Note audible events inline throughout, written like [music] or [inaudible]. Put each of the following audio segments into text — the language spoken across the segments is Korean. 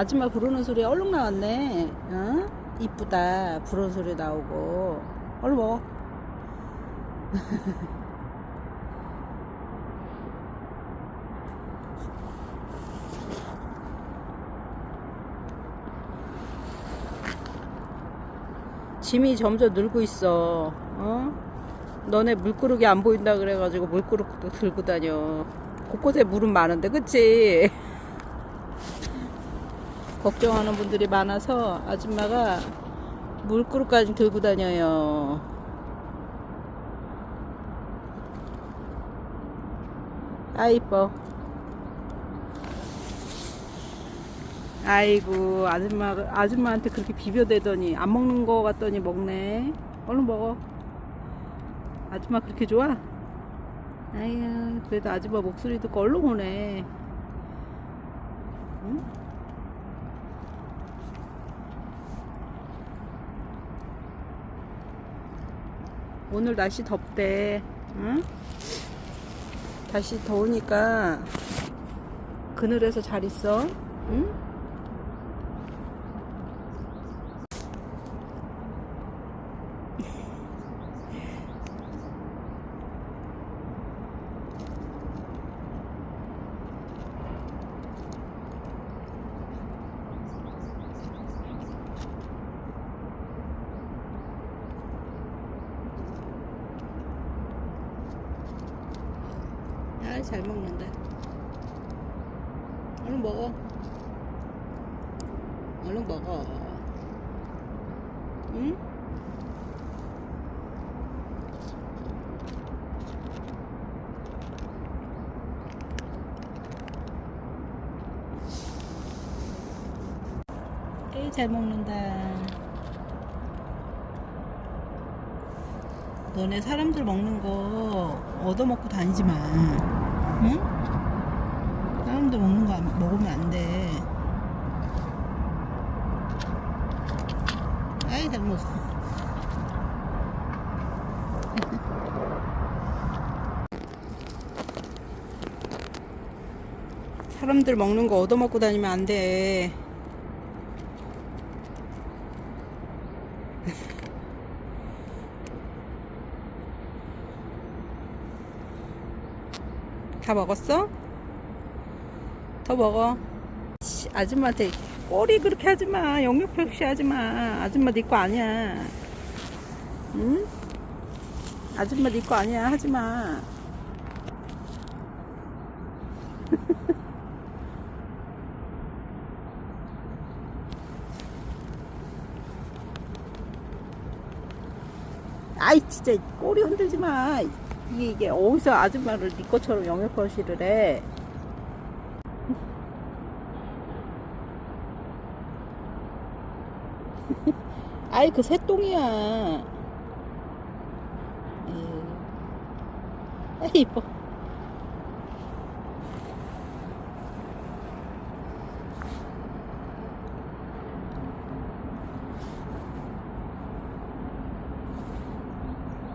아줌마 부르는 소리 얼른 나왔네. 어? 이쁘다. 부르는 소리 나오고. 얼른 먹어. [laughs] 짐이 점점 늘고 있어. 어? 너네 물그릇이 안 보인다 그래가지고 물그릇도 들고 다녀. 곳곳에 물은 많은데, 그치? [laughs] 걱정하는 분들이 많아서 아줌마가 물그릇까지 들고 다녀요. 아, 이뻐. 아이고, 아줌마, 아줌마한테 그렇게 비벼대더니 안 먹는 거 같더니 먹네. 얼른 먹어. 아줌마 그렇게 좋아? 아유, 그래도 아줌마 목소리 듣고 얼른 오네. 응? 오늘 날씨 덥대. 응? 다시 더우니까 그늘에서 잘 있어. 응? 아, 잘 먹는다. 얼른 먹어. 얼른 먹어. 응? 에이, 잘 먹는다. 너네 사람들 먹는 거 얻어먹고 다니지 마. 응? 사람들 먹는 거 안- 먹으면 안 돼. 아이, 잘 먹어. [laughs] 사람들 먹는 거 얻어먹고 다니면 안 돼. 다 먹었어? 더 먹어. 씨, 아줌마한테 꼬리 그렇게 하지 마. 영역 표시 하지 마. 아줌마 네거 아니야. 응? 아줌마 네거 아니야. 하지 마. [laughs] 아이 진짜 꼬리 흔들지 마. 이게 이게 어디서 아줌마를 네 것처럼 영역 표시를 해. [laughs] 아이 그 새똥이야. 에이. 아이 이뻐.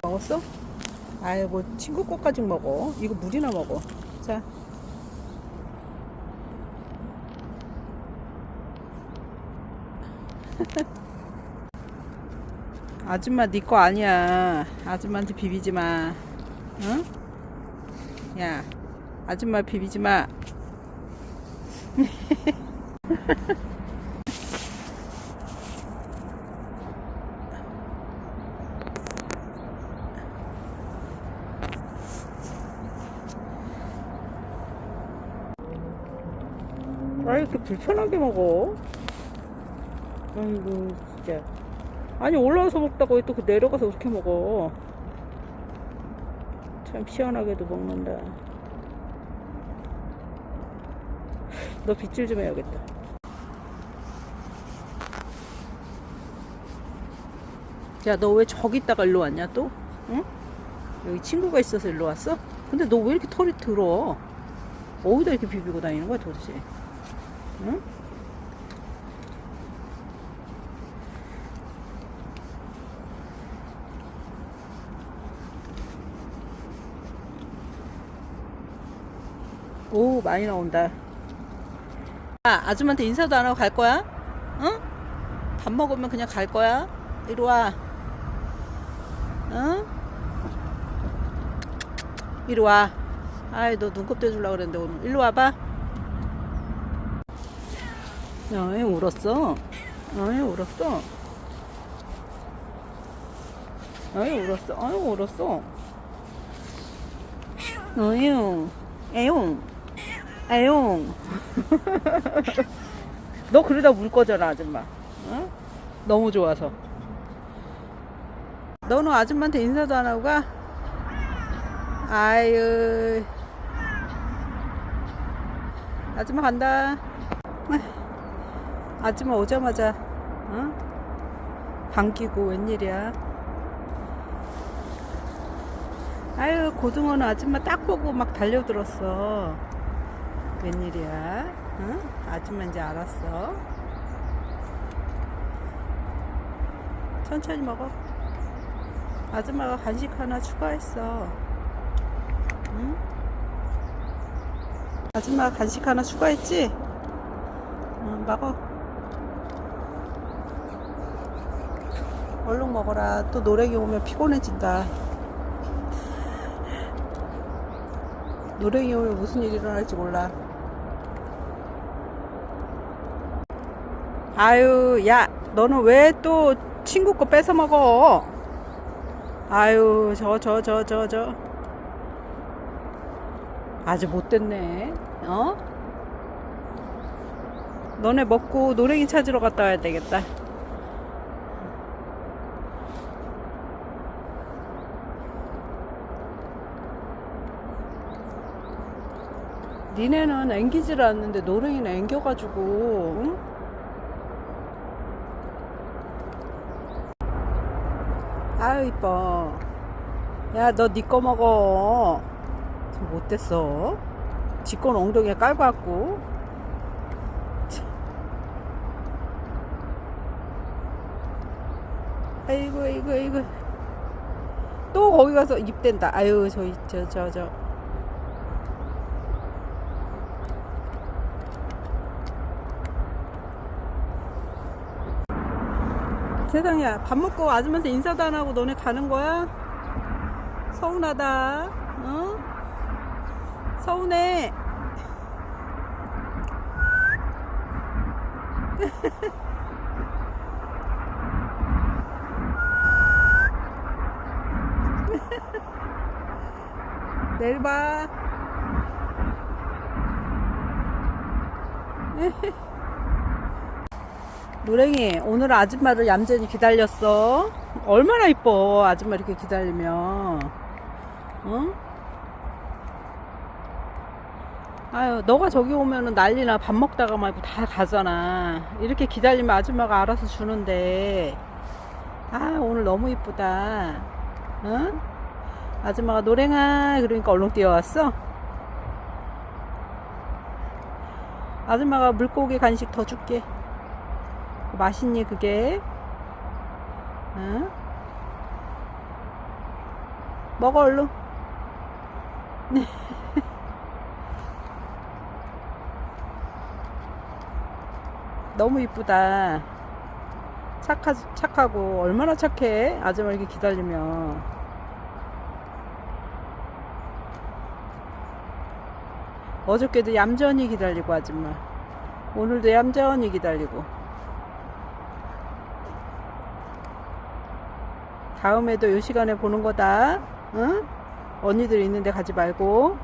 먹었어? 아이고 친구 거까지 먹어. 이거 물이나 먹어. 자. [laughs] 아줌마 네 거 아니야. 아줌마한테 비비지 마. 응? 야, 아줌마 비비지 마. [laughs] 이렇게 불편하게 먹어? 아이고 진짜 아니 올라와서 먹다가 왜또그 내려가서 그렇게 먹어 참 시원하게도 먹는다 너 빗질 좀 해야겠다 야 너 왜 저기 있다가 일로 왔냐 또? 응? 여기 친구가 있어서 일로 왔어? 근데 너 왜 이렇게 털이 들어? 어디다 이렇게 비비고 다니는 거야 도대체? 응? 오 많이 나온다 아, 아줌마한테 인사도 안 하고 갈 거야? 응? 밥 먹으면 그냥 갈 거야? 이리 와. 응? 이리 와. 아이, 너 눈곱 떼주려고 그랬는데, 오늘. 일로 와봐. 야, 왜 울었어? 아, 왜 울었어? 아, 왜 울었어? 아유, 울었어. 어휴, 애용, 애용. 너 그러다 물 거잖아, 아줌마. 응? 너무 좋아서. 너는 아줌마한테 인사도 안 하고 가? 아유. 아줌마 간다. 아줌마 오자마자, 응? 반기고 웬일이야. 아유, 고등어는 아줌마 딱 보고 막 달려들었어. 웬일이야? 응? 아줌마 이제 알았어. 천천히 먹어. 아줌마가 간식 하나 추가했어. 응? 아줌마가 간식 하나 추가했지? 응, 먹어. 얼른 먹어라. 또 노래기 오면 피곤해진다. 노래기 오면 무슨 일이 일어날지 몰라. 아유, 야, 너는 왜 또 친구 거 뺏어 먹어? 아유, 저, 저, 저, 저, 저. 아주 못됐네. 어? 너네 먹고 노래기 찾으러 갔다 와야 되겠다. 니네는 앵기질 않는데 노랭이는 앵겨가지고 응? 아유 이뻐 야 너니거 먹어 저 못됐어 지건 엉덩이에 깔고 왔고 참. 아이고 아이고 아이고 또 거기 가서 입댄다 아유 저저 저, 저. 세상에 밥 먹고 아줌마한테 인사도 안 하고 너네 가는 거야? 서운하다. 어? 서운해. [laughs] 내일 봐. 노랭이 오늘 아줌마를 얌전히 기다렸어. 얼마나 이뻐 아줌마 이렇게 기다리면. 어? 아유 너가 저기 오면은 난리나 밥 먹다가 말고 다 가잖아. 이렇게 기다리면 아줌마가 알아서 주는데. 아 오늘 너무 이쁘다. 응? 아줌마가 노랭아 그러니까 얼른 뛰어왔어. 아줌마가 물고기 간식 더 줄게 맛있니 그게? 응? 먹어 얼른. [laughs] 너무 이쁘다. 착하, 착하고 얼마나 착해? 아줌마 이렇게 기다리면. 어저께도 얌전히 기다리고 아줌마. 오늘도 얌전히 기다리고 다음에도 이 시간에 보는 거다. 응? 언니들 있는데 가지 말고.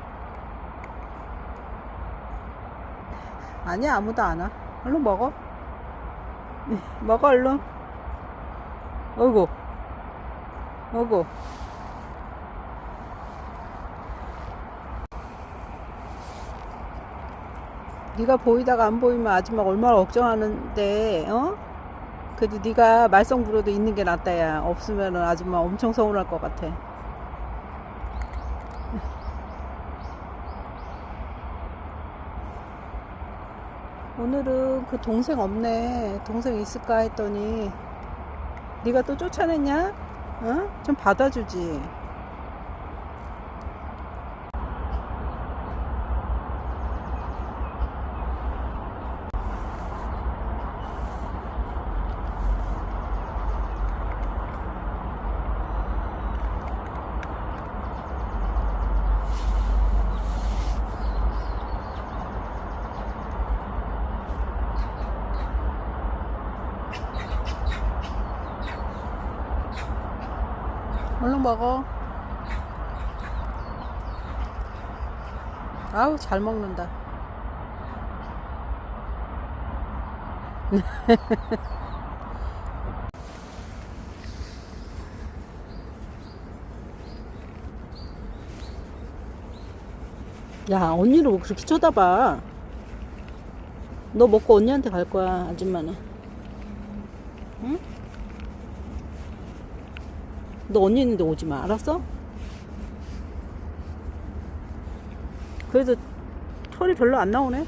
아니야, 아무도 안 와. 얼른 먹어. [laughs] 먹어, 얼른. 어이구. 어이구. 네가 보이다가 안 보이면 아줌마가 얼마나 걱정하는데, 어? 그래도 네가 말썽부려도 있는 게 낫다 야 없으면은 아줌마 엄청 서운할 것 같아 오늘은 그 동생 없네 동생 있을까 했더니 네가 또 쫓아냈냐? 어? 좀 받아주지 얼른 먹어. 아우, 잘 먹는다. [laughs] 야, 언니를 왜 그렇게 쳐다봐? 너 먹고 언니한테 갈 거야, 아줌마는. 응? 너 언니 있는데 오지 마, 알았어? 그래도 털이 별로 안 나오네.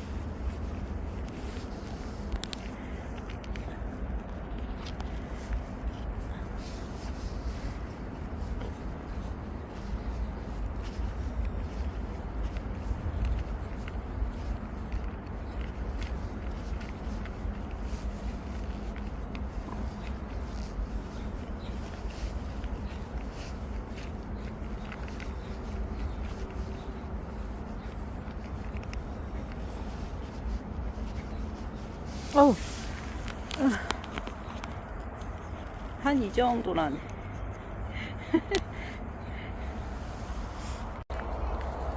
어우. 한 이 정도라네.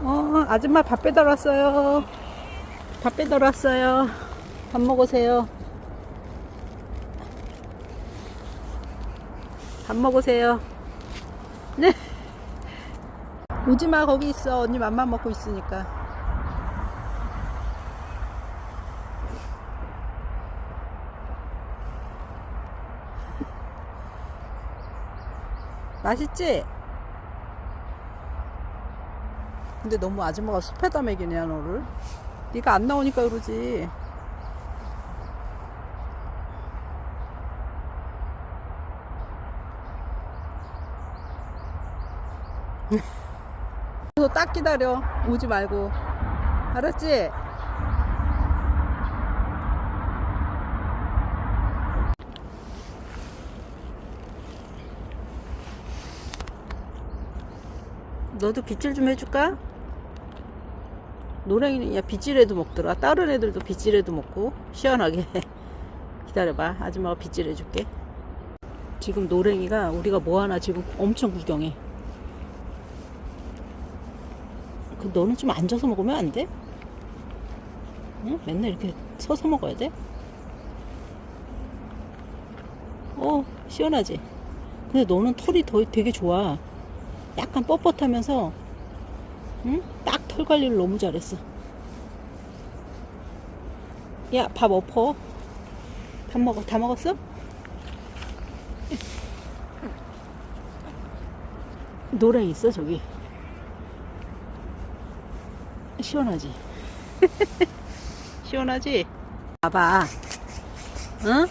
어, 아줌마 밥 배달 왔어요. 밥 배달 왔어요. 밥 먹으세요. 밥 먹으세요. 네. 오지 마, 거기 있어. 언니 맘만 먹고 있으니까. 맛있지? 근데 너무 아줌마가 숲에다 먹이냐 너를 네가 안 나오니까 그러지 [laughs] 딱 기다려 오지 말고 알았지? 너도 빗질 좀 해줄까? 노랭이는 야 빗질해도 먹더라 다른 애들도 빗질해도 먹고 시원하게 [laughs] 기다려봐 아줌마가 빗질 해줄게 지금 노랭이가 우리가 뭐하나 지금 엄청 구경해 그 너는 좀 앉아서 먹으면 안 돼? 응? 맨날 이렇게 서서 먹어야 돼? 어 시원하지? 근데 너는 털이 더 되게 좋아 약간 뻣뻣하면서 응? 딱 털 관리를 너무 잘했어. 야, 밥 엎어. 밥 먹어. 다 먹었어? 노래 있어, 저기. 시원하지? [laughs] 시원하지? 와봐. 응?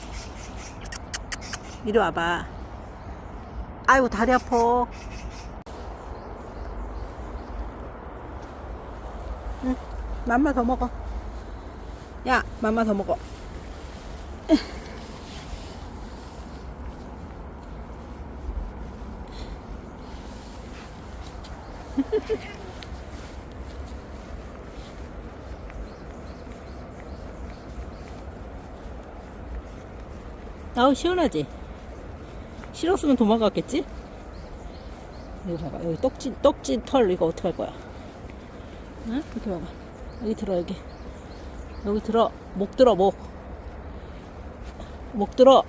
이리 와봐. 아이고, 다리 아파. 맘마 더 먹어. 야, 맘마 더 먹어. [laughs] 아우 시원하지? 싫었으면 도망갔겠지? 여기 봐봐 여기 떡지 떡지 털 이거 어떡할 거야? 응? 이렇게 봐봐. 여기 들어, 여기. 여기 들어. 목 들어, 목. 목 들어.